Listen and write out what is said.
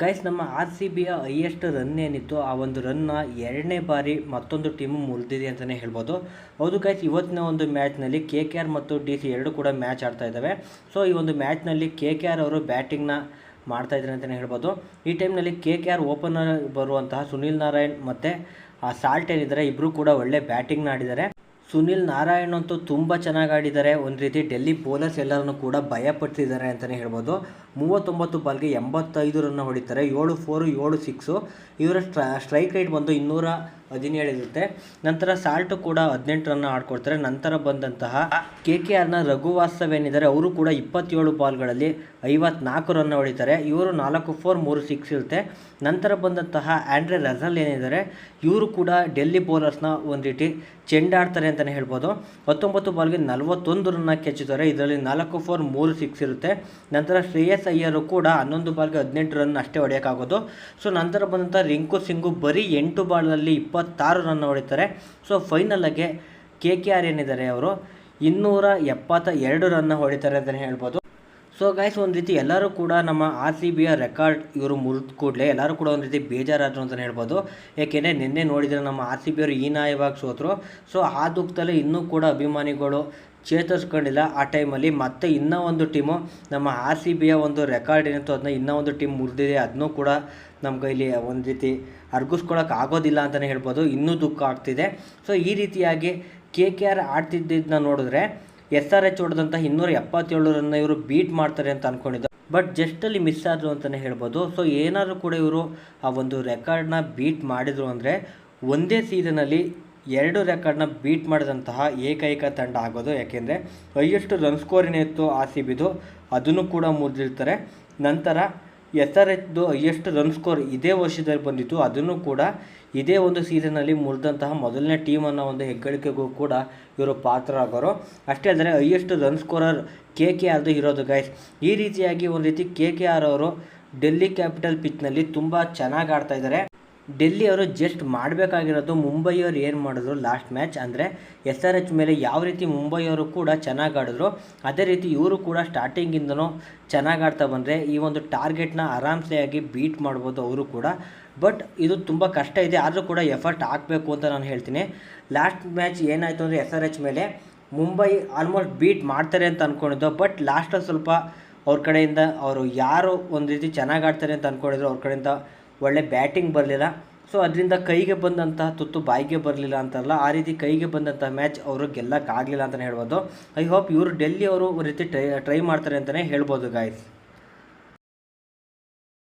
Guys ನಮ್ಮ R C ಬಿಯ highest run ಏನಿತ್ತು, ಆ ಒಂದು ರನ್ನ ಎರಡನೇ ಬಾರಿ ಮತ್ತೊಂದು ಟೀಮು ಮುರಿದಿದೆ ಅಂತಲೇ ಹೇಳ್ಬೋದು. ಹೌದು ಗೈಸ್ ಇವತ್ತಿನ ಒಂದು ಮ್ಯಾಚ್ನಲ್ಲಿ ಕೆ ಕೆ ಆರ್ ಮತ್ತು ಡಿ ಸಿ ಎರಡು ಕೂಡ ಮ್ಯಾಚ್ ಆಡ್ತಾ ಇದ್ದಾವೆ. ಸೊ ಈ ಒಂದು ಮ್ಯಾಚ್ನಲ್ಲಿ ಕೆ ಕೆ ಆರ್ ಅವರು ಬ್ಯಾಟಿಂಗ್ನ ಮಾಡ್ತಾ ಇದ್ದಾರೆ ಅಂತಲೇ ಹೇಳ್ಬೋದು. ಈ ಟೈಮ್ನಲ್ಲಿ ಕೆ ಕೆ ಆರ್ ಓಪನರ್ ಬರುವಂತಹ ಸುನಿಲ್ ನಾರಾಯಣ್ ಮತ್ತು, ಆ ಸಾಲ್ಟ್ ಏನಿದ್ದಾರೆ ಇಬ್ಬರು ಕೂಡ ಒಳ್ಳೆ ಬ್ಯಾಟಿಂಗ್ನ ಆಡಿದ್ದಾರೆ. ಸುನಿಲ್ ನಾರಾಯಣ್ ಅಂತೂ ತುಂಬ ಚೆನ್ನಾಗಿ ಆಡಿದ್ದಾರೆ. ಒಂದು ರೀತಿ ಡೆಲ್ಲಿ ಬೌಲರ್ಸ್ ಎಲ್ಲರನ್ನು ಕೂಡ ಭಯಪಡ್ತಿದ್ದಾರೆ ಅಂತಲೇ ಹೇಳ್ಬೋದು. ಮೂವತ್ತೊಂಬತ್ತು ಬಾಲ್ಗೆ ಎಂಬತ್ತೈದು ರನ್ನ ಹೊಡಿತಾರೆ. ಏಳು ಫೋರು ಏಳು ಸಿಕ್ಸು ಇವರ ಸ್ಟ್ರೈಕ್ ರೇಟ್ ಬಂದು ಇನ್ನೂರ ಹದಿನೇಳು ಇರುತ್ತೆ. ನಂತರ ಸಾಲ್ಟು ಕೂಡ ಹದಿನೆಂಟು ರನ್ನ ಆಡ್ಕೊಡ್ತಾರೆ. ನಂತರ ಬಂದಂತಹ ಕೆ ಕೆ ಆರ್ನ ರಘುವಾಸ್ತವ್ ಏನಿದ್ದಾರೆ ಅವರು ಕೂಡ ಇಪ್ಪತ್ತೇಳು ಬಾಲ್ಗಳಲ್ಲಿ ಐವತ್ನಾಲ್ಕು ರನ್ನ ಹೊಡಿತಾರೆ. ಇವರು ನಾಲ್ಕು ಫೋರ್ ಮೂರು ಸಿಕ್ಸ್ ಇರುತ್ತೆ. ನಂತರ ಬಂದಂತಹ ಆ್ಯಂಡ್ರೆ ರಜಲ್ ಏನಿದ್ದಾರೆ, ಇವರು ಕೂಡ ಡೆಲ್ಲಿ ಬೌಲರ್ಸ್ನ ಒಂದು ರೀತಿ ಚೆಂಡಾಡ್ತಾರೆ ಅಂತಲೇ ಹೇಳ್ಬೋದು. ಹತ್ತೊಂಬತ್ತು ಬಾಲ್ಗೆ ನಲವತ್ತೊಂದು ರನ್ನ ಕೆಚ್ಚಿದ್ದಾರೆ. ಇದರಲ್ಲಿ ನಾಲ್ಕು ಫೋರ್ ಮೂರು ಸಿಕ್ಸ್ ಇರುತ್ತೆ. ನಂತರ ಶ್ರೇಯಸ್ ಅಯ್ಯರು ಕೂಡ ಹನ್ನೊಂದು ಬಾಲ್ಗೆ ಹದಿನೆಂಟು ರನ್ ಅಷ್ಟೇ ಹೊಡೆಯೋಕ್ಕಾಗೋದು. ಸೊ ನಂತರ ಬಂದಂಥ ರಿಂಕು ಸಿಂಗು ಬರೀ ಎಂಟು ಬಾಲ್ನಲ್ಲಿ ಇಪ್ಪತ್ತಾರು ರನ್ ಹೊಡಿತಾರೆ. ಸೊ ಫೈನಲ್ಗೆ ಕೆ ಕೆ ಆರ್ ಏನಿದ್ದಾರೆ ಅವರು? ಇನ್ನೂರ ಎಪ್ಪತ್ತ ಎರಡು ರನ್ನ ಹೊಡಿತಾರೆ ಅಂತಲೇ ಹೇಳ್ಬೋದು. ಸೊ ಗೈಸ್ ಒಂದು ರೀತಿ ಎಲ್ಲರೂ ಕೂಡ ನಮ್ಮ ಆರ್ ಸಿ ಬಿಯ ರೆಕಾರ್ಡ್ ಇವರು ಮುರಿದ ಕೂಡಲೇ ಎಲ್ಲರೂ ಕೂಡ ಒಂದು ರೀತಿ ಬೇಜಾರಾದರು ಅಂತಲೇ ಹೇಳ್ಬೋದು. ಏಕೆಂದರೆ ನಿನ್ನೆ ನೋಡಿದರೆ ನಮ್ಮ ಆರ್ ಸಿ ಬಿಯವರು ಹೀನಾಯವಾಗಿ ಸೋತರು. ಸೊ ಆ ದುಃಖದಲ್ಲಿ ಇನ್ನೂ ಕೂಡ ಅಭಿಮಾನಿಗಳು ಚೇತರಿಸ್ಕೊಂಡಿಲ್ಲ ಆ ಟೈಮಲ್ಲಿ. ಮತ್ತೆ ಇನ್ನೂ ಒಂದು ಟೀಮು ನಮ್ಮ ಆರ್ ಸಿ ಬಿಯ ಒಂದು ರೆಕಾರ್ಡ್ ಏನಿತ್ತು ಅದನ್ನ ಇನ್ನೂ ಒಂದು ಟೀಮ್ ಮುರಿದಿದೆ. ಅದನ್ನೂ ಕೂಡ ನಮ್ಮ ಕೈಲಿ ಒಂದು ರೀತಿ ಅರ್ಗಿಸ್ಕೊಳಕ್ಕೆ ಆಗೋದಿಲ್ಲ ಅಂತಲೇ ಹೇಳ್ಬೋದು. ಇನ್ನೂ ದುಃಖ ಆಗ್ತಿದೆ. ಸೊ ಈ ರೀತಿಯಾಗಿ ಕೆ ಕೆ ಆರ್ ಆಡ್ತಿದ್ದನ್ನ ನೋಡಿದ್ರೆ ಎಸ್ ಆರ್ ಎಚ್ ಹೊಡೆದಂಥ ಇನ್ನೂರ ಎಪ್ಪತ್ತೇಳು ರನ್ನ ಇವರು ಬೀಟ್ ಮಾಡ್ತಾರೆ ಅಂತ ಅನ್ಕೊಂಡಿದ್ದ. ಬಟ್ ಜಸ್ಟಲ್ಲಿ ಮಿಸ್ ಆದರು ಅಂತಲೇ ಹೇಳ್ಬೋದು. ಸೊ ಏನಾದರೂ ಕೂಡ ಇವರು ಆ ಒಂದು ರೆಕಾರ್ಡ್ನ ಬೀಟ್ ಮಾಡಿದರು ಅಂದರೆ ಒಂದೇ ಸೀಸನಲ್ಲಿ ಎರಡು ರೆಕಾರ್ಡ್ನ ಬೀಟ್ ಮಾಡಿದಂತಹ ಏಕೈಕ ತಂಡ ಆಗೋದು. ಯಾಕೆಂದರೆ ಹೈಯೆಸ್ಟ್ ರನ್ ಸ್ಕೋರ್ ಏನಿತ್ತು ಆ ಸಿ ಬಿದು ಅದನ್ನು ಕೂಡ ಮುರಿದಿರ್ತಾರೆ ನಂತರ ಎಸ್ ಆರ್ ಎಚ್ದು ಹೈಯೆಸ್ಟ್ ರನ್ ಸ್ಕೋರ್ ಇದೇ ವರ್ಷದಲ್ಲಿ ಬಂದಿತ್ತು, ಅದನ್ನು ಕೂಡ ಇದೇ ಒಂದು ಸೀಸನ್ನಲ್ಲಿ ಮುರಿದಂತಹ ಮೊದಲನೇ ಟೀಮ್ ಅನ್ನೋ ಒಂದು ಹೆಗ್ಗಳಿಕೆಗೂ ಕೂಡ ಇವರು ಪಾತ್ರರಾಗೋರು. ಅಷ್ಟೇ ಅಂದರೆ highest run scorer K K ಆರ್ದು ಇರೋದು ಗೈಸ್ ಈ ರೀತಿಯಾಗಿ ಒಂದು ರೀತಿ ಕೆ ಕೆ ಆರ್ ಅವರು ಡೆಲ್ಲಿ ಕ್ಯಾಪಿಟಲ್ ಪಿಚ್ನಲ್ಲಿ ತುಂಬ ಚೆನ್ನಾಗಿ ಆಡ್ತಾ ಇದ್ದಾರೆ. ಡೆಲ್ಲಿ ಅವರು ಜಸ್ಟ್ ಮಾಡಬೇಕಾಗಿರೋದು ಮುಂಬೈಯವರು ಏನು ಮಾಡಿದ್ರು ಲಾಸ್ಟ್ ಮ್ಯಾಚ್ ಅಂದರೆ ಎಸ್ ಆರ್ ಎಚ್ ಮೇಲೆ ಯಾವ ರೀತಿ ಮುಂಬೈಯವರು ಕೂಡ ಚೆನ್ನಾಗಿ ಆಡಿದ್ರು, ಅದೇ ರೀತಿ ಇವರು ಕೂಡ ಸ್ಟಾರ್ಟಿಂಗಿಂದನೂ ಚೆನ್ನಾಗಿ ಆಡ್ತಾ ಬಂದರೆ ಈ ಒಂದು ಟಾರ್ಗೆಟ್ನ ಆರಾಮ್ಸೆಯಾಗಿ ಬೀಟ್ ಮಾಡ್ಬೋದು ಅವರು ಕೂಡ. ಬಟ್ ಇದು ತುಂಬ ಕಷ್ಟ ಇದೆ, ಆದರೂ ಕೂಡ ಎಫರ್ಟ್ ಹಾಕಬೇಕು ಅಂತ ನಾನು ಹೇಳ್ತೀನಿ. ಲಾಸ್ಟ್ ಮ್ಯಾಚ್ ಏನಾಯಿತು ಅಂದರೆ ಎಸ್ ಆರ್ ಎಚ್ ಮೇಲೆ ಮುಂಬೈ ಆಲ್ಮೋಸ್ಟ್ ಬೀಟ್ ಮಾಡ್ತಾರೆ ಅಂತ ಅಂದ್ಕೊಂಡಿದ್ದು ಬಟ್ ಲಾಸ್ಟಲ್ಲಿ ಸ್ವಲ್ಪ ಅವ್ರ ಕಡೆಯಿಂದ ಅವರು ಯಾರು ಒಂದು ರೀತಿ ಚೆನ್ನಾಗಿ ಆಡ್ತಾರೆ ಅಂತ ಅಂದ್ಕೊಂಡಿದ್ರು ಅವ್ರ ಕಡೆಯಿಂದ ಒಳ್ಳೆ ಬ್ಯಾಟಿಂಗ್ ಬರಲಿಲ್ಲ. ಸೊ ಅದರಿಂದ ಕೈಗೆ ಬಂದಂತಹ ತುತ್ತು ಬಾಯಿಗೆ ಬರಲಿಲ್ಲ ಅಂತಲ್ಲ, ಆ ರೀತಿ ಕೈಗೆ ಬಂದಂತಹ ಮ್ಯಾಚ್ ಅವರು ಗೆಲ್ಲಕ್ಕಾಗಲಿಲ್ಲ ಅಂತಲೇ ಹೇಳ್ಬೋದು. ಐ ಹೋಪ್ ಇವರು ಡೆಲ್ಲಿ ಅವರು ರೀತಿ ಟ್ರೈ ಟ್ರೈ ಮಾಡ್ತಾರೆ ಅಂತಲೇ ಹೇಳ್ಬೋದು ಗಾಯ್ಸ್